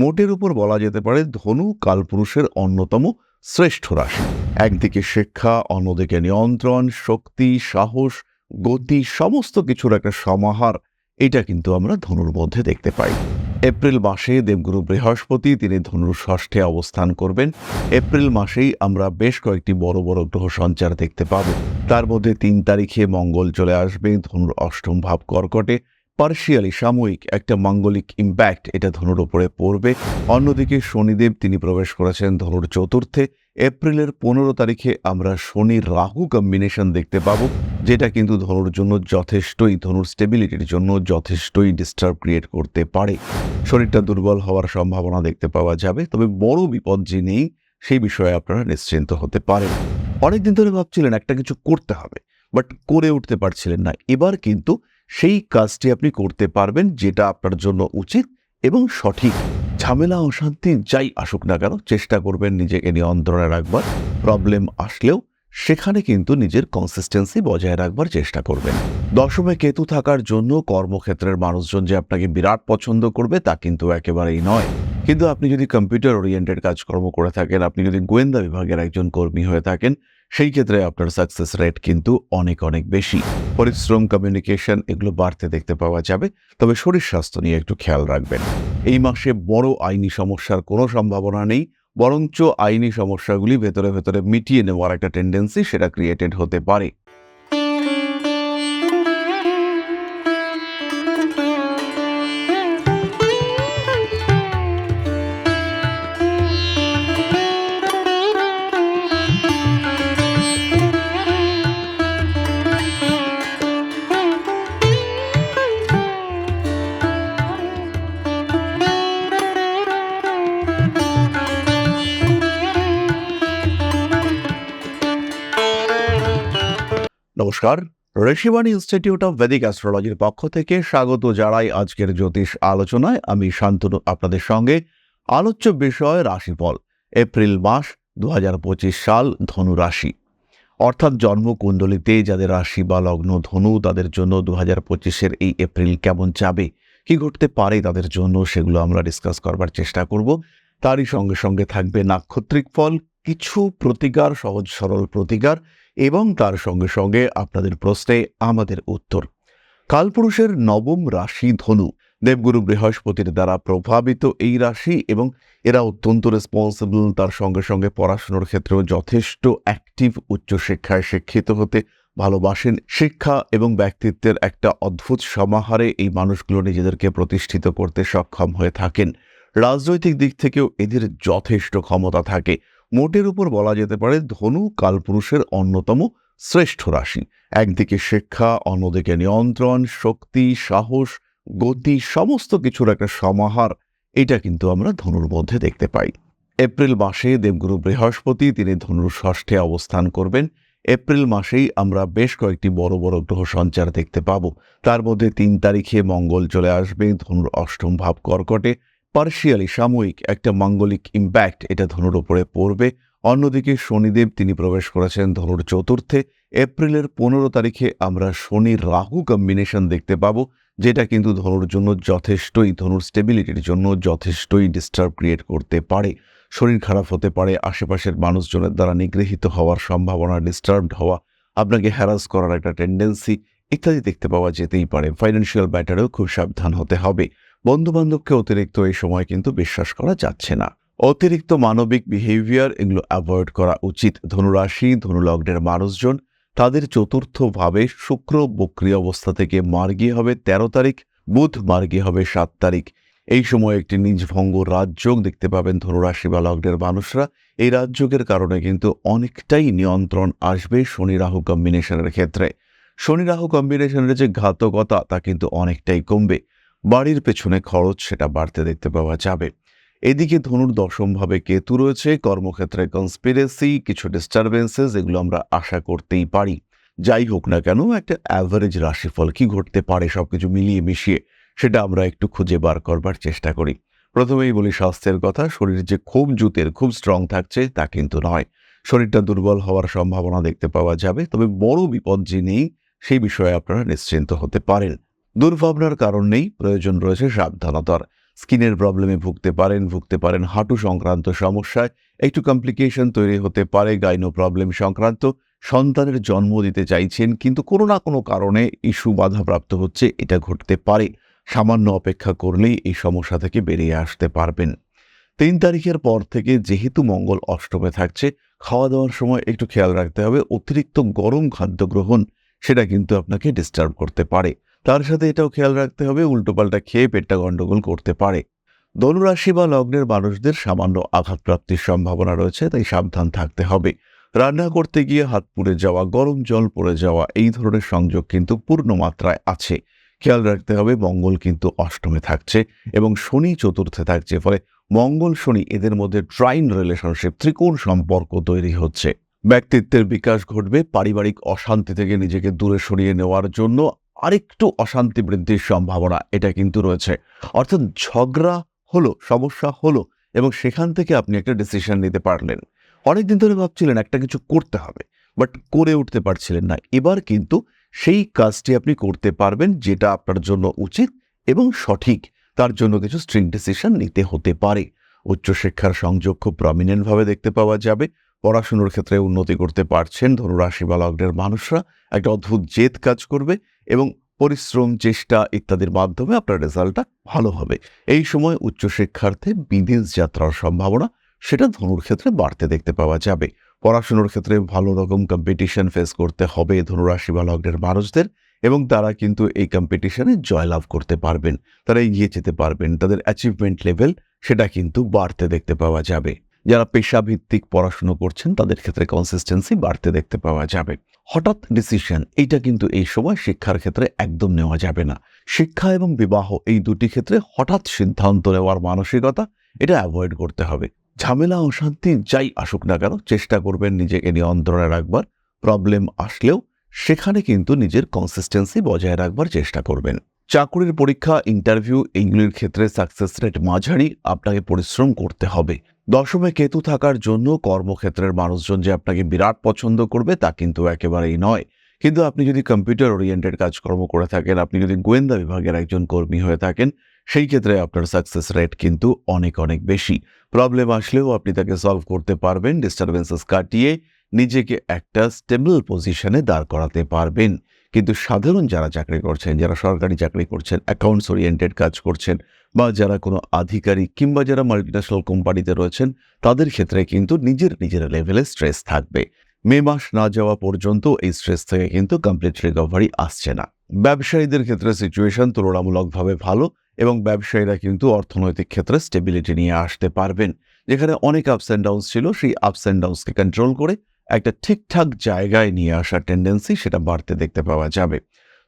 মোটের উপর বলা যেতে পারে ধনু কালপুরুষের অন্যতম শ্রেষ্ঠ রাশি। একদিকে শিক্ষা, অন্যদিকে নিয়ন্ত্রণ, শক্তি, সাহস, গতি, সমস্ত কিছুর একটা সমাহার, এটা কিন্তু আমরা ধনুর মধ্যে দেখতে পাই। এপ্রিল মাসে দেবগুরু বৃহস্পতি, তিনি ধনুর ষষ্ঠে অবস্থান করবেন। এপ্রিল মাসেই আমরা বেশ কয়েকটি বড় বড় গ্রহ সঞ্চার দেখতে পাব। তার মধ্যে তিন তারিখে মঙ্গল চলে আসবে, ধনুর অষ্টম ভাব কর্কটে পার্শিয়ালি সাময়িক একটা মাঙ্গলিক ইম্প্যাক্ট এটা ধনুর ওপরে পড়বে। অন্যদিকে শনিদেব তিনি প্রবেশ করেছেন ধনুর চতুর্থে। এপ্রিলের পনেরো তারিখে আমরা শনি রাহু কম্বিনেশন দেখতে পাবো, যেটা কিন্তু ধনুর জন্য যথেষ্টই, ধনুর স্টেবিলিটির জন্য যথেষ্টই ডিস্টার্ব ক্রিয়েট করতে পারে। শরীরটা দুর্বল হওয়ার সম্ভাবনা দেখতে পাওয়া যাবে, তবে বড় বিপদ যে নেই, সেই বিষয়ে আপনারা নিশ্চিন্ত হতে পারেন। অনেকদিন ধরে ভাবছিলেন একটা কিছু করতে হবে বাট করে উঠতে পারছিলেন না। এবার কিন্তু সেই কাজটি আপনি করতে পারবেন যেটা আপনার জন্য উচিত এবং সঠিক। ঝামেলা, অশান্তি যাই আসুক না কেন, চেষ্টা করবেন নিজেকে নিয়ন্ত্রণে রাখবার। প্রবলেম আসলেও সেখানে কিন্তু নিজের কনসিস্টেন্সি বজায় রাখবার চেষ্টা করবেন। দশমে কেতু থাকার জন্য কর্মক্ষেত্রের মানুষজন যে আপনাকে বিরাট পছন্দ করবে তা কিন্তু একেবারেই নয়। কিন্তু আপনি যদি কম্পিউটার ওরিয়েন্টেড কাজকর্ম করে থাকেন, আপনি যদি গোয়েন্দা বিভাগের একজন কর্মী হয়ে থাকেন, সেই ক্ষেত্রে আপনার সাকসেস রেট কিন্তু অনেক অনেক বেশি। পরিশ্রম কমিউনিকেশন এগুলো বাড়তে দেখতে পাওয়া যাবে। তবে শরীর স্বাস্থ্য নিয়ে একটু খেয়াল রাখবেন। এই মাসে বড় আইনি সমস্যার কোনো সম্ভাবনা নেই, বরঞ্চ আইনি সমস্যাগুলি ভেতরে ভেতরে মিটিয়ে নেওয়ার একটা টেন্ডেন্সি সেটা ক্রিয়েটেড হতে পারে। নমস্কার। ঋষিবাণী ইনস্টিটিউট অফ ভেদিক অ্যাস্ট্রোলজির পক্ষ থেকে স্বাগত জানাই আজকের জ্যোতিষ আলোচনায়। আমি শান্তনু, আপনাদের সঙ্গে আলোচ্য বিষয় রাশিফল, এপ্রিল মাস দুহাজার পঁচিশ সাল ধনু রাশি। অর্থাৎ জন্মকুণ্ডলিতে যাদের রাশি বা লগ্ন ধনু, তাদের জন্য দু হাজার পঁচিশের এই এপ্রিল কেমন যাবে, কি ঘটতে পারে তাদের জন্য, সেগুলো আমরা ডিসকাস করবার চেষ্টা করব। তারই সঙ্গে সঙ্গে থাকবে নাক্ষত্রিক ফল, কিছু প্রতিকার, সহজ সরল প্রতিকার এবং তার সঙ্গে সঙ্গে আপনাদের প্রশ্নে আমাদের উত্তর। কালপুরুষের নবম রাশি ধনু। দেবগুরু বৃহস্পতির দ্বারা প্রভাবিত এই রাশি এবং এরা অত্যন্ত রেসপন্সিবল তার সঙ্গে সঙ্গে পড়াশোনার ক্ষেত্রেও যথেষ্ট অ্যাক্টিভ উচ্চশিক্ষায় শিক্ষিত হতে ভালোবাসেন। শিক্ষা এবং ব্যক্তিত্বের একটা অদ্ভুত সমাহারে এই মানুষগুলো নিজেদেরকে প্রতিষ্ঠিত করতে সক্ষম হয়ে থাকেন। রাজনৈতিক দিক থেকেও এদের যথেষ্ট ক্ষমতা থাকে। মোটের উপর বলা যেতে পারে ধনু কালপুরুষের অন্যতম শ্রেষ্ঠ রাশি। একদিকে শিক্ষা, অন্যদিকে নিয়ন্ত্রণ, শক্তি, সাহস, গতি, সমস্ত কিছুর একটা সমাহার। এটা কিন্তু আমরা ধনুর মধ্যে দেখতে পাই। এপ্রিল মাসে দেবগুরু বৃহস্পতি, তিনি ধনুর ষষ্ঠে অবস্থান করবেন। এপ্রিল মাসেই আমরা বেশ কয়েকটি বড় বড় গ্রহ সঞ্চার দেখতে পাব। তার মধ্যে তিন তারিখে মঙ্গল চলে আসবে, ধনুর অষ্টম ভাব কর্কটে। পার্শিয়ালি সাময়িক একটা মাঙ্গলিক ইম্প্যাক্ট এটা ধনুর ওপরে পড়বে। অন্যদিকে শনিদেব তিনি প্রবেশ করেছেন ধনুর চতুর্থে। এপ্রিলের পনেরো তারিখে আমরা শনি রাহু কম্বিনেশন দেখতে পাবো, যেটা কিন্তু ধনুর জন্য যথেষ্টই, ধনুর স্টেবিলিটির জন্য যথেষ্টই ডিস্টার্ব ক্রিয়েট করতে পারে। শরীর খারাপ হতে পারে, আশেপাশের মানুষজনের দ্বারা নিগৃহীত হওয়ার সম্ভাবনা ডিস্টার্বড হওয়া, আপনাকে হ্যারাস করার একটা টেন্ডেন্সি ইত্যাদি দেখতে পাওয়া যেতেই পারে। ফাইন্যান্সিয়াল ব্যাটারেও খুব সাবধান হতে হবে। বন্ধুবান্ধবকে অতিরিক্ত এই সময় কিন্তু বিশ্বাস করা যাচ্ছে না। অতিরিক্ত মানবিক বিহেভিয়ার এগুলো অ্যাভয়েড করা উচিত। ধনুরাশি, ধনুলগ্নের মানুষজন তাদের চতুর্থ ভাবে শুক্র বক্রিয় অবস্থা থেকে মার্গী হবে ১৩ তারিখ, বুধ মার্গী হবে সাত তারিখ। এই সময় একটি নিজভঙ্গ রাজযোগ দেখতে পাবেন ধনুরাশি বা লগ্নের মানুষরা। এই রাজযোগের কারণে কিন্তু অনেকটাই নিয়ন্ত্রণ আসবে শনি রাহু কম্বিনেশনের ক্ষেত্রে। শনি রাহু কম্বিনেশনের যে ঘাতকতা তা কিন্তু অনেকটাই কমবে। বাড়ির পেছনে খরচ সেটা বাড়তে দেখতে পাওয়া যাবে। এদিকে ধনুর দশমভাবে কেতু রয়েছে, কর্মক্ষেত্রে কনস্পিরেসি কিছু ডিস্টারবেন্সেস এগুলো আমরা আশা করতেই পারি। যাই হোক না কেন, একটা অ্যাভারেজ রাশিফল কি ঘটতে পারে সবকিছু মিলিয়ে মিশিয়ে, সেটা আমরা একটু খুঁজে বার করবার চেষ্টা করি। প্রথমেই বলি স্বাস্থ্যের কথা, শরীর যে খুব জুতের, খুব স্ট্রং থাকছে, তা কিন্তু নয়। শরীরটা দুর্বল হওয়ার সম্ভাবনা দেখতে পাওয়া যাবে, তবে বড় বিপদ যে নেই, সেই বিষয়ে আপনারা নিশ্চিন্ত হতে পারেন। দুর্ভাবনার কারণ নেই, প্রয়োজন রয়েছে সাবধানতার। স্কিনের প্রবলেমে ভুগতে পারেন ভুগতে পারেন হাঁটু সংক্রান্ত সমস্যায়। একটু কমপ্লিকেশন তৈরি হতে পারে গাইনো প্রবলেম সংক্রান্ত। সন্তানের জন্ম দিতে চাইছেন, কিন্তু কোনো না কোনো কারণে ইস্যু বাধাপ্রাপ্ত হচ্ছে, এটা ঘটতে পারে। সামান্য অপেক্ষা করলেই এই সমস্যা থেকে বেরিয়ে আসতে পারবেন। তিন তারিখের পর থেকে যেহেতু মঙ্গল অষ্টমে থাকছে খাওয়া দাওয়ার সময় একটু খেয়াল রাখতে হবে। অতিরিক্ত গরম খাদ্য গ্রহণ, সেটা কিন্তু আপনাকে ডিস্টার্ব করতে পারে। তার সাথে এটাও খেয়াল রাখতে হবে উল্টোপাল্টা খেয়ে পেটটা গণ্ডগোল করতে পারে। ধনুরাশি বা লগ্নের মানুষদের সামান্য আঘাতপ্রাপ্তির সম্ভাবনা রয়েছে, তাই সাবধান থাকতে হবে। রান্না করতে গিয়ে হাত পুড়ে যাওয়া, গরম জল পড়ে যাওয়া, এই ধরনের সংযোগ কিন্তু পূর্ণ মাত্রায় আছে। খেয়াল রাখতে হবে, মঙ্গল কিন্তু অষ্টমে থাকছে এবং শনি চতুর্থে থাকছে, ফলে মঙ্গল, শনি এদের মধ্যে ট্রাইন রিলেশনশিপ, ত্রিকোণ সম্পর্ক তৈরি হচ্ছে। ব্যক্তিত্বের বিকাশ ঘটবে, পারিবারিক অশান্তি থেকে নিজেকে দূরে সরিয়ে নেওয়ার জন্য আরেকটু অশান্তি বৃদ্ধির সম্ভাবনা, এটা কিন্তু রয়েছে। অর্থাৎ ঝগড়া হলো, সমস্যা হলো, এবং সেখান থেকে আপনি একটা ডিসিশন নিতে পারলেন। অনেকদিন ধরে ভাবছিলেন একটা কিছু করতে হবে বাট করে উঠতে পারছিলেন না। এবার কিন্তু সেই কাজটি আপনি করতে পারবেন, যেটা আপনার জন্য উচিত এবং সঠিক। তার জন্য কিছু স্ট্রিং ডিসিশন নিতে হতে পারে। উচ্চশিক্ষার সংযোগ খুব প্রমিনেন্টভাবে দেখতে পাওয়া যাবে। পড়াশুনোর ক্ষেত্রে উন্নতি করতে পারছেন ধনুরাশি বা লগ্নের মানুষরা। একটা অদ্ভুত জেদ কাজ করবে। এবং পরিশ্রম, চেষ্টা ইত্যাদির মাধ্যমে আপনার রেজাল্টটা ভালো হবে। এই সময় উচ্চশিক্ষার্থে বিদেশ যাত্রার সম্ভাবনা, সেটা ধনুর ক্ষেত্রে বাড়তে দেখতে পাওয়া যাবে। পড়াশুনোর ক্ষেত্রে ভালো রকম কম্পিটিশন ফেস করতে হবে ধনুরাশি বা লগ্নের মানুষদের এবং তারা কিন্তু এই কম্পিটিশনে জয়লাভ করতে পারবেন, তারা এগিয়ে যেতে পারবেন, তাদের অ্যাচিভমেন্ট লেভেল সেটা কিন্তু বাড়তে দেখতে পাওয়া যাবে। যারা পেশাভিত্তিক পড়াশুনো করছেন, তাদের ক্ষেত্রে কনসিস্টেন্সি বাড়তে দেখতে পাওয়া যাবে। হঠাৎ ডিসিশন এইটা কিন্তু এই সময় শিক্ষার ক্ষেত্রে একদম নেওয়া যাবে না। শিক্ষা এবং বিবাহ এই দুটি ক্ষেত্রে হঠাৎ সিদ্ধান্ত নেওয়ার মানসিকতা, এটা অ্যাভয়েড করতে হবে। ঝামেলা, অশান্তি যাই আসুক না কেন, চেষ্টা করবেন নিজেকে নিয়ন্ত্রণে রাখবার। প্রবলেম আসলেও সেখানে কিন্তু নিজের কনসিস্টেন্সি বজায় রাখবার চেষ্টা করবেন। চাকুরির পরীক্ষা ইন্টারভিউ এইগুলির ক্ষেত্রে সাকসেস রেট মাঝারি, আপনাকে পরিশ্রম করতে হবে। দশমে কেতু থাকার জন্য কর্মক্ষেত্রের মানুষজন যে আপনাকে বিরাট পছন্দ করবে তা কিন্তু একেবারেই নয়। কিন্তু আপনি যদি কম্পিউটার ওরিয়েন্টেড কাজকর্ম করে থাকেন, আপনি যদি গোয়েন্দা বিভাগের একজন কর্মী হয়ে থাকেন, সেই ক্ষেত্রে আপনার সাকসেস রেট কিন্তু অনেক অনেক বেশি। প্রবলেম আসলেও আপনি তাকে সলভ করতে পারবেন ডিস্টারবেন্সেস কাটিয়ে নিজেকে একটা স্টেবল পজিশনে দাঁড় করাতে পারবেন। কিন্তু সাধারণ যারা চাকরি করছেন, যারা সরকারি চাকরি করছেন অ্যাকাউন্টস ওরিয়েন্টেড কাজ করছেন বা যারা কোনো আধিকারিক কিংবা যারা মাল্টিন্যাশনাল কোম্পানিতে রয়েছেন, তাদের ক্ষেত্রে কিন্তু নিজের নিজের লেভেলে স্ট্রেস থাকবে। মে মাস না যাওয়া পর্যন্ত এই স্ট্রেস থেকে কিন্তু কমপ্লিট রিকভারি আসছে না। ব্যবসায়ীদের ক্ষেত্রে সিচুয়েশন তুলনামূলকভাবে ভালো এবং ব্যবসায়ীরা কিন্তু অর্থনৈতিক ক্ষেত্রে স্টেবিলিটি নিয়ে আসতে পারবেন। যেখানে অনেক আপস অ্যান্ড ডাউন্স ছিল, সেই আপস অ্যান্ড ডাউন্সকে কন্ট্রোল করে একটা ঠিকঠাক জায়গায় নিয়ে আসার টেন্ডেন্সি সেটা বাড়তে দেখতে পাওয়া যাবে।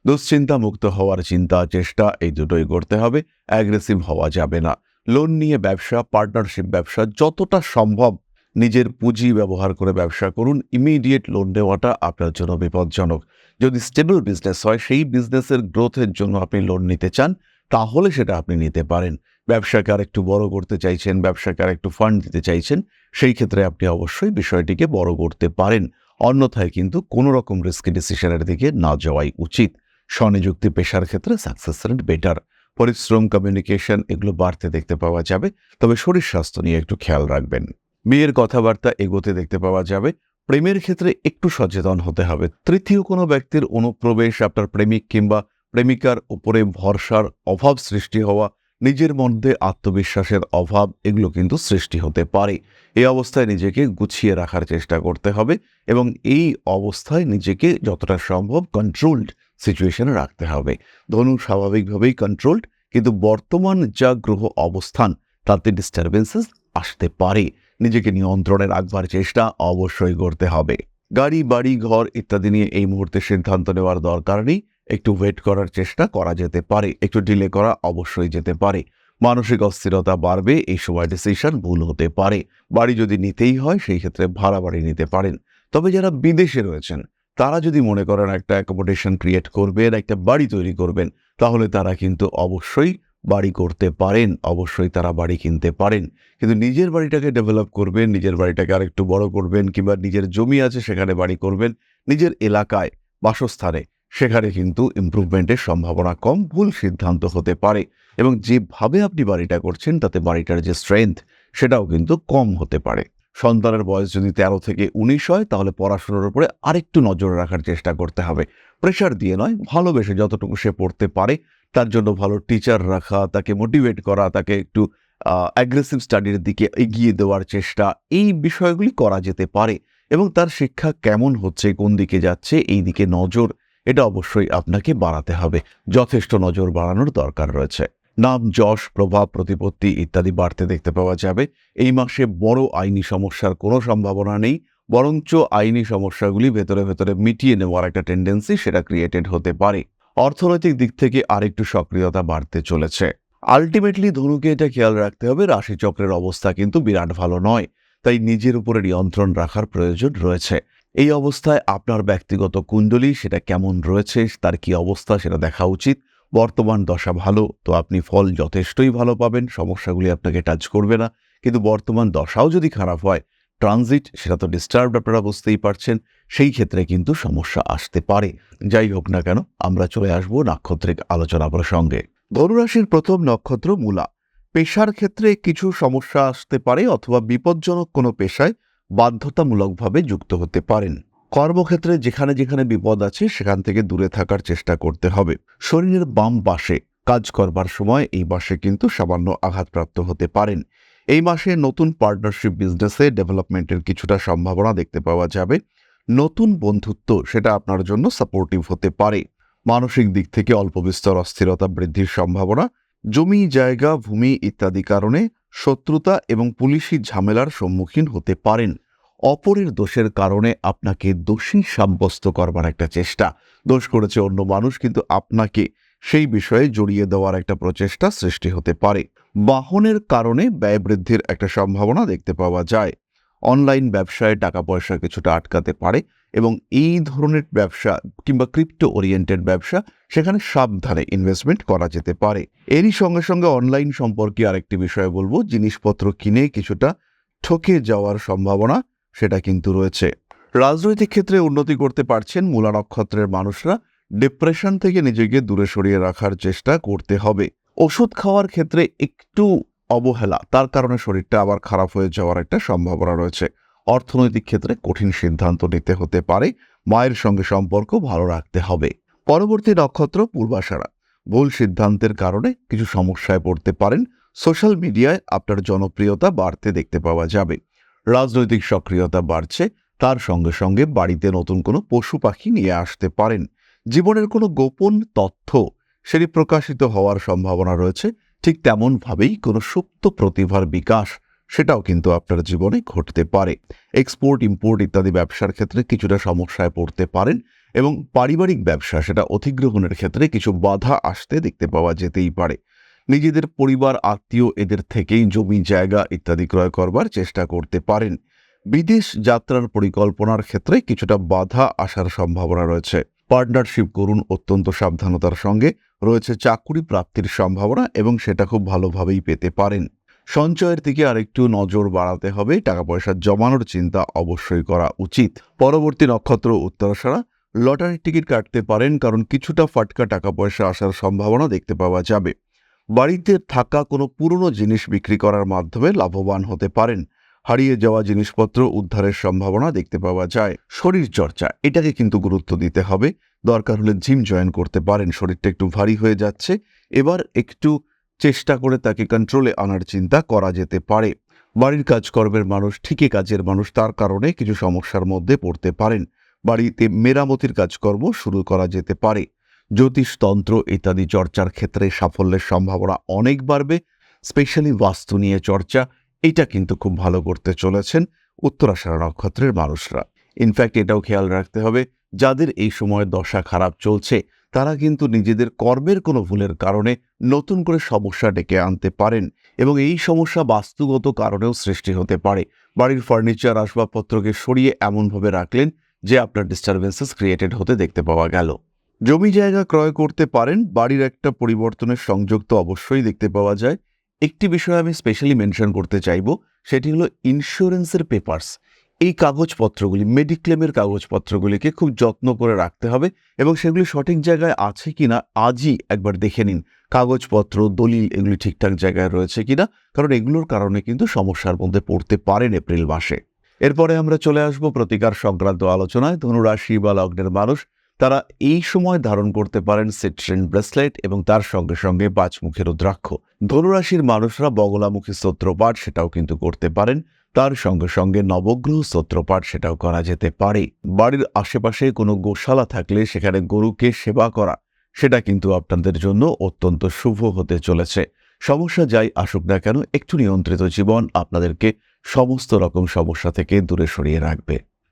দুশ্চিন্তা মুক্ত হওয়ার চিন্তা, চেষ্টা, এই দুটোই করতে হবে। অ্যাগ্রেসিভ হওয়া যাবে না। লোন নিয়ে ব্যবসা পার্টনারশিপ ব্যবসা যতটা সম্ভব নিজের পুঁজি ব্যবহার করে ব্যবসা করুন। ইমিডিয়েট লোন নেওয়াটা আপনার জন্য বিপজ্জনক। যদি স্টেবল বিজনেস হয়, সেই বিজনেসের গ্রোথের জন্য আপনি লোন নিতে চান, তাহলে সেটা আপনি নিতে পারেন। ব্যবসাকে আর একটু বড় করতে চাইছেন, ব্যবসাকে আর একটু ফান্ড দিতে চাইছেন, সেই ক্ষেত্রে আপনি অবশ্যই বিষয়টিকে বড় করতে পারেন। অন্যথায় কিন্তু কোনো রকম রিস্কি ডিসিশনের দিকে না যাওয়াই উচিত। স্বনিযুক্তি পেশার ক্ষেত্রে সাকসেস রেট বেটার পরিশ্রম কমিউনিকেশন এগুলো বাড়তে দেখতে পাওয়া যাবে। তবে শরীর স্বাস্থ্য নিয়ে একটু খেয়াল রাখবেন। বিয়ের কথাবার্তা এগোতে দেখতে পাওয়া যাবে। প্রেমের ক্ষেত্রে একটু সচেতন হতে হবে। তৃতীয় কোনো ব্যক্তির অনুপ্রবেশ আপনার প্রেমিক কিংবা প্রেমিকার উপরে ভরসার অভাব সৃষ্টি হওয়া, নিজের মধ্যে আত্মবিশ্বাসের অভাব এগুলো কিন্তু সৃষ্টি হতে পারে। এই অবস্থায় নিজেকে গুছিয়ে রাখার চেষ্টা করতে হবে এবং এই অবস্থায় নিজেকে যতটা সম্ভব কন্ট্রোলড সিচুয়েশনে রাখতে হবে। ধনু স্বাভাবিকভাবেই কন্ট্রোলড কিন্তু বর্তমান যা গ্রহ অবস্থান, তাতে ডিস্টারবেন্সেস আসতে পারে। নিজেকে নিয়ন্ত্রণে রাখবার চেষ্টা অবশ্যই করতে হবে। গাড়ি, বাড়ি, ঘর ইত্যাদি নিয়ে এই মুহূর্তে সিদ্ধান্ত নেওয়ার দরকার নেই। একটু ওয়েট করার চেষ্টা করা যেতে পারে। একটু ডিলে করা অবশ্যই যেতে পারে। মানসিক অস্থিরতা বাড়বে, এই সময় ডিসিশন ভুল হতে পারে। বাড়ি যদি নিতেই হয়, সেই ক্ষেত্রে ভাড়া বাড়ি নিতে পারেন। তবে যারা বিদেশে রয়েছেন তারা যদি মনে করেন একটা অ্যাকোমোডেশন ক্রিয়েট করবেন, একটা বাড়ি তৈরি করবেন, তাহলে তারা কিন্তু অবশ্যই বাড়ি করতে পারেন, অবশ্যই তারা বাড়ি কিনতে পারেন। কিন্তু নিজের বাড়িটাকে ডেভেলপ করবেন, নিজের বাড়িটাকে আরেকটু বড় করবেন কিংবা নিজের জমি আছে সেখানে বাড়ি করবেন, নিজের এলাকায় বাসস্থানে, সেখানে কিন্তু ইমপ্রুভমেন্টের সম্ভাবনা কম ভুল সিদ্ধান্ত হতে পারে। এবং যেভাবে আপনি বাড়িটা করছেন, তাতে বাড়িটার যে স্ট্রেংথ সেটাও কিন্তু কম হতে পারে। সন্তানের বয়স যদি তেরো থেকে উনিশ হয়, তাহলে পড়াশোনার উপরে আরেকটু নজর রাখার চেষ্টা করতে হবে। প্রেশার দিয়ে নয়, ভালোবেসে যতটুকু সে পড়তে পারে, তার জন্য ভালো টিচার রাখা, তাকে মোটিভেট করা, তাকে একটু অ্যাগ্রেসিভ স্টাডির দিকে এগিয়ে দেওয়ার চেষ্টা, এই বিষয়গুলি করা যেতে পারে। এবং তার শিক্ষা কেমন হচ্ছে, কোন দিকে যাচ্ছে, এই দিকে নজর, এটা অবশ্যই আপনাকে বাড়াতে হবে। যথেষ্ট নজর বাড়ানোর দরকার রয়েছে। নাম, যশ, প্রভাব, প্রতিপত্তি ইত্যাদি বাড়তে দেখতে পাওয়া যাবে। এই মাসে বড় আইনি সমস্যার কোনো সম্ভাবনা নেই, বরঞ্চ আইনি সমস্যাগুলি ভেতরে ভেতরে মিটিয়ে নেওয়ার একটা টেন্ডেন্সি সেটা ক্রিয়েটেড হতে পারে। অর্থনৈতিক দিক থেকে আরেকটু সক্রিয়তা বাড়তে চলেছে। আলটিমেটলি ধনুকে এটা খেয়াল রাখতে হবে, রাশিচক্রের অবস্থা কিন্তু বিরাট ভালো নয়, তাই নিজের উপরে নিয়ন্ত্রণ রাখার প্রয়োজন রয়েছে। এই অবস্থায় আপনার ব্যক্তিগত কুণ্ডলী, সেটা কেমন রয়েছে, তার কি অবস্থা সেটা দেখা উচিত বর্তমান দশা ভালো, তো আপনি ফল যথেষ্টই ভালো পাবেন, সমস্যাগুলি আপনাকে টাচ করবে না। কিন্তু বর্তমান দশাও যদি খারাপ হয় ট্রানজিট সেটা তো ডিস্টার্ব আপনারা বুঝতেই পারছেন, সেই ক্ষেত্রে কিন্তু সমস্যা আসতে পারে। যাই হোক না কেন, আমরা চলে আসব নাক্ষত্রিক আলোচনা প্রসঙ্গে ধনুরাশির প্রথম নক্ষত্র মূলা। পেশার ক্ষেত্রে কিছু সমস্যা আসতে পারে অথবা বিপজ্জনক কোনো পেশায় বাধ্যতামূলকভাবে যুক্ত হতে পারেন। কর্মক্ষেত্রে যেখানে যেখানে বিপদ আছে, সেখান থেকে দূরে থাকার চেষ্টা করতে হবে। শরীরের বাম পাশে কাজ করবার সময় এই মাসে কিন্তু সামান্য আঘাতপ্রাপ্ত হতে পারেন। এই মাসে নতুন পার্টনারশিপ বিজনেসে ডেভেলপমেন্টের কিছুটা সম্ভাবনা দেখতে পাওয়া যাবে। নতুন বন্ধুত্ব, সেটা আপনার জন্য সাপোর্টিভ হতে পারে। মানসিক দিক থেকে অল্প বিস্তর অস্থিরতা বৃদ্ধির সম্ভাবনা, জমি, জায়গা, ভূমি ইত্যাদি কারণে শত্রুতা এবং পুলিশি ঝামেলার সম্মুখীন হতে পারেন। অপরের দোষের কারণে আপনাকে দোষী সাব্যস্ত করবার একটা চেষ্টা। দোষ করেছে অন্য মানুষ, কিন্তু আপনাকে সেই বিষয়ে জড়িয়ে দেওয়ার একটা প্রচেষ্টা সৃষ্টি হতে পারে। বাহনের কারণে ব্যয় বৃদ্ধির একটা সম্ভাবনা দেখতে পাওয়া যায়। অনলাইন ব্যবসায় টাকা পয়সা কিছুটা আটকাতে পারে এবং এই ধরনের ব্যবসা কিংবা ক্রিপ্টো ওরিয়েন্টেড ব্যবসা সেখানে সাবধানে ইনভেস্টমেন্ট করা যেতে পারে। এরই সঙ্গে সঙ্গে অনলাইন সম্পর্কে আরেকটি বিষয় বলব, জিনিসপত্র কিনে কিছুটা ঠকে যাওয়ার সম্ভাবনা সেটা কিন্তু রয়েছে। রাজনৈতিক ক্ষেত্রে উন্নতি করতে পারছেন মূলা নক্ষত্রের মানুষরা। ডিপ্রেশন থেকে নিজেকে দূরে সরিয়ে রাখার চেষ্টা করতে হবে। ওষুধ খাওয়ার ক্ষেত্রে একটু অবহেলা, তার কারণে শরীরটা আবার খারাপ হয়ে যাওয়ার একটা সম্ভাবনা রয়েছে। অর্থনৈতিক ক্ষেত্রে কঠিন সিদ্ধান্ত নিতে হতে পারে। মায়ের সঙ্গে সম্পর্ক ভালো রাখতে হবে। পরবর্তী নক্ষত্র পূর্বাশারা। ভুল সিদ্ধান্তের কারণে কিছু সমস্যায় পড়তে পারেন। সোশ্যাল মিডিয়ায় আপনার জনপ্রিয়তা বাড়তে দেখতে পাওয়া যাবে। রাজনৈতিক সক্রিয়তা বাড়ছে, তার সঙ্গে সঙ্গে বাড়িতে নতুন কোনো পশু পাখি নিয়ে আসতে পারেন। জীবনের কোনো গোপন তথ্য সেটি প্রকাশিত হওয়ার সম্ভাবনা রয়েছে, ঠিক তেমনভাবেই কোনো সুপ্ত প্রতিভার বিকাশ সেটাও কিন্তু আপনার জীবনে ঘটতে পারে। এক্সপোর্ট ইম্পোর্ট ইত্যাদি ব্যবসার ক্ষেত্রে কিছুটা সমস্যায় পড়তে পারেন এবং পারিবারিক ব্যবসা সেটা অধিগ্রহণের ক্ষেত্রে কিছু বাধা আসতে দেখতে পাওয়া যেতেই পারে। নিজেদের পরিবার, আত্মীয়, এদের থেকেই জমি, জায়গা ইত্যাদি ক্রয় করবার চেষ্টা করতে পারেন। বিদেশ যাত্রার পরিকল্পনার ক্ষেত্রে কিছুটা বাধা আসার সম্ভাবনা রয়েছে। পার্টনারশিপ করুন, অত্যন্ত সাবধানতার সঙ্গে রয়েছে চাকুরি প্রাপ্তির সম্ভাবনা এবং সেটা খুব ভালোভাবেই পেতে পারেন। সঞ্চয়ের দিকে আরেকটু নজর বাড়াতে হবে টাকা পয়সা জমানোর চিন্তা অবশ্যই করা উচিত। পরবর্তী নক্ষত্র উত্তরাসারা লটারির টিকিট কাটতে পারেন, কারণ কিছুটা ফাটকা টাকা পয়সা আসার সম্ভাবনা দেখতে পাওয়া যাবে। বাড়িতে থাকা কোনো পুরনো জিনিস বিক্রি করার মাধ্যমে লাভবান হতে পারেন। হারিয়ে যাওয়া জিনিসপত্র উদ্ধারের সম্ভাবনা দেখতে পাওয়া যায়। শরীর চর্চা, এটাকে কিন্তু গুরুত্ব দিতে হবে। দরকার হলে জিম জয়েন করতে পারেন। শরীরটা একটু ভারী হয়ে যাচ্ছে। এবার একটু চেষ্টা করে তাকে কন্ট্রোলে আনার চিন্তা করা যেতে পারে। বাড়ির কাজকর্মের মানুষ, ঠিকই কাজের মানুষ, তার কারণে কিছু সমস্যার মধ্যে পড়তে পারেন। বাড়িতে মেরামতির কাজকর্ম শুরু করা যেতে পারে। জ্যোতিষতন্ত্র ইত্যাদি চর্চার ক্ষেত্রে সাফল্যের সম্ভাবনা অনেক বাড়বে স্পেশালি বাস্তু নিয়ে চর্চা, এটা কিন্তু খুব ভালো করতে চলেছেন উত্তরাষাঢ়া নক্ষত্রের মানুষরা। ইনফ্যাক্ট এটাও খেয়াল রাখতে হবে, যাদের এই সময় দশা খারাপ চলছে, তারা কিন্তু নিজেদের কর্মের কোনো ভুলের কারণে নতুন করে সমস্যা ডেকে আনতে পারেন এবং এই সমস্যা বাস্তুগত কারণেও সৃষ্টি হতে পারে। বাড়ির ফার্নিচার আসবাবপত্রকে সরিয়ে এমনভাবে রাখলেন যে আপনার ডিস্টারবেন্সেস ক্রিয়েটেড হতে দেখতে পাওয়া গেল। জমি জায়গা ক্রয় করতে পারেন, বাড়ির একটা পরিবর্তনের সংযোগ তো অবশ্যই দেখতে পাওয়া যায়। একটি বিষয় আমি স্পেশালি মেনশন করতে চাইব, সেটি হলো ইন্স্যুরেন্সের পেপার্স এই কাগজপত্রগুলি মেডিক্লেমের কাগজপত্রগুলিকে খুব যত্ন করে রাখতে হবে এবং সেগুলি সঠিক জায়গায় আছে কিনা আজই একবার দেখে নিন। কাগজপত্র, দলিল এগুলি ঠিকঠাক জায়গায় রয়েছে কিনা, কারণ এগুলোর কারণে কিন্তু সমস্যার মধ্যে পড়তে পারেন এপ্রিল মাসে। এরপরে আমরা চলে আসব প্রতিকার সংক্রান্ত আলোচনায়। ধনুরাশি বা লগ্নের মানুষ তারা এই সময় ধারণ করতে পারেন সিট্রেন ব্রেসলেট এবং তার সঙ্গে সঙ্গে পাঁচমুখের রুদ্রাক্ষ। ধনুরাশির মানুষরা বগলামুখী স্তোত্রপাঠ সেটাও কিন্তু করতে পারেন। তার সঙ্গে সঙ্গে নবগ্রহ স্তোত্রপাঠ সেটাও করা যেতে পারে। বাড়ির আশেপাশে কোনো গোশালা থাকলে সেখানে গরুকে সেবা করা, সেটা কিন্তু আপনাদের জন্য অত্যন্ত শুভ হতে চলেছে। সমস্যা যাই আসুক না কেন, একটু নিয়ন্ত্রিত জীবন আপনাদেরকে সমস্ত রকম সমস্যা থেকে দূরে সরিয়ে রাখবে।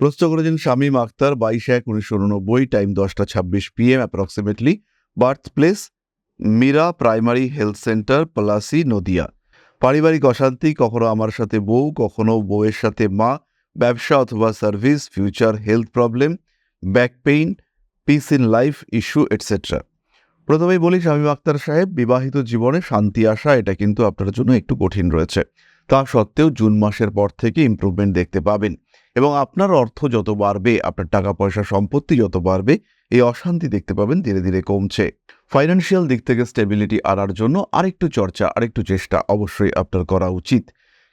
প্রশ্ন করেছেন শামীম আক্তার বাইশ এক উনিশশো উননব্বই, টাইম দশটা ছাব্বিশ PM approximately. Birth place Meera primary health centre Palashi Nadia. পারিবারিক অশান্তি, কখনো আমার সাথে বউ, কখনো বউয়ের সাথে মা, ব্যবসা অথবা service, future health problem, back pain, peace in life issue etcetera প্রথমেই বলি শামীম আক্তার সাহেব, বিবাহিত জীবনে শান্তি আসা, এটা কিন্তু আপনার জন্য একটু কঠিন রয়েছে। তা সত্ত্বেও জুন মাসের পর থেকে ইমপ্রুভমেন্ট দেখতে পাবেন। এবং আপনার অর্থ যত বাড়বে, আপনার টাকা পয়সা সম্পত্তি যত বাড়বে, এই অশান্তি দেখতে পাবেন ধীরে ধীরে কমছে। ফাইন্যান্সিয়াল দিক থেকে স্টেবিলিটি আনার জন্য আরেকটু চর্চা, আরেকটু চেষ্টা অবশ্যই আপনার করা উচিত।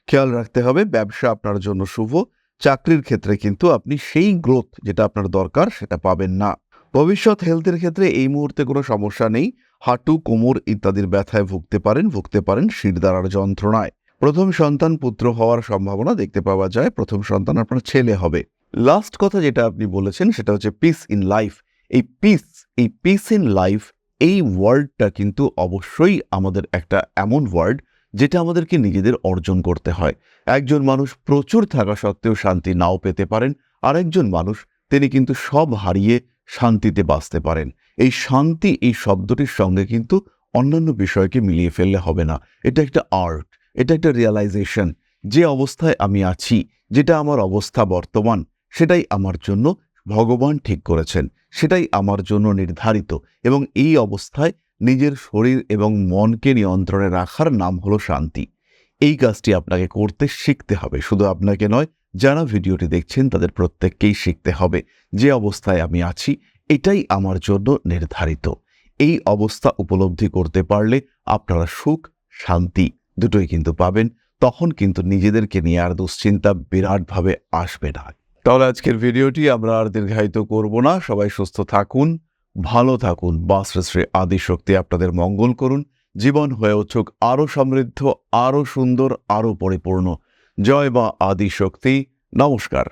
খেয়াল রাখতে হবে, ব্যবসা আপনার জন্য শুভ, চাকরির ক্ষেত্রে কিন্তু আপনি সেই গ্রোথ যেটা আপনার দরকার সেটা পাবেন না। ভবিষ্যৎ হেলথের ক্ষেত্রে এই মুহূর্তে কোনো সমস্যা নেই। হাঁটু, কোমর ইত্যাদির ব্যথায় ভুগতে পারেন ভুগতে পারেন শিরদাঁড়ার যন্ত্রণায়। প্রথম সন্তান পুত্র হওয়ার সম্ভাবনা দেখতে পাওয়া যায়। প্রথম সন্তান আপনার ছেলে হবে। লাস্ট কথা যেটা আপনি বলেছেন, সেটা হচ্ছে পিস ইন লাইফ এই পিস এই পিস ইন লাইফ এই ওয়ার্ডটা কিন্তু অবশ্যই আমাদের একটা এমন ওয়ার্ড যেটা আমাদেরকে নিজেদের অর্জন করতে হয়। একজন মানুষ প্রচুর থাকা সত্ত্বেও শান্তি নাও পেতে পারেন, আরেকজন মানুষ তিনি কিন্তু সব হারিয়ে শান্তিতে বাঁচতে পারেন। এই শান্তি, এই শব্দটির সঙ্গে কিন্তু অন্যান্য বিষয়কে মিলিয়ে ফেললে হবে না। এটা একটা আর্ট এটা একটা রিয়ালাইজেশন যে অবস্থায় আমি আছি, যেটা আমার অবস্থা বর্তমান, সেটাই আমার জন্য ভগবান ঠিক করেছেন, সেটাই আমার জন্য নির্ধারিত এবং এই অবস্থায় নিজের শরীর এবং মনকে নিয়ন্ত্রণে রাখার নাম হলো শান্তি। এই কাজটি আপনাকে করতে শিখতে হবে, শুধু আপনাকে নয়, যারা ভিডিওটি দেখছেন তাদের প্রত্যেককেই শিখতে হবে যে অবস্থায় আমি আছি, এটাই আমার জন্য নির্ধারিত। এই অবস্থা উপলব্ধি করতে পারলে আপনারা সুখ, শান্তি দুটোই কিন্তু পাবেন। তখন কিন্তু নিজেদেরকে নিয়ে আর দুশ্চিন্তা বিরাটভাবে আসবে না। তাহলে আজকের ভিডিওটি আমরা আর দীর্ঘায়িত করব না। সবাই সুস্থ থাকুন, ভালো থাকুন বা শ্রী আদিশক্তি আপনাদের মঙ্গল করুন। জীবন হয়ে উঠুক আরও সমৃদ্ধ, আরও সুন্দর, আরও পরিপূর্ণ। জয় বা আদিশক্তি। নমস্কার।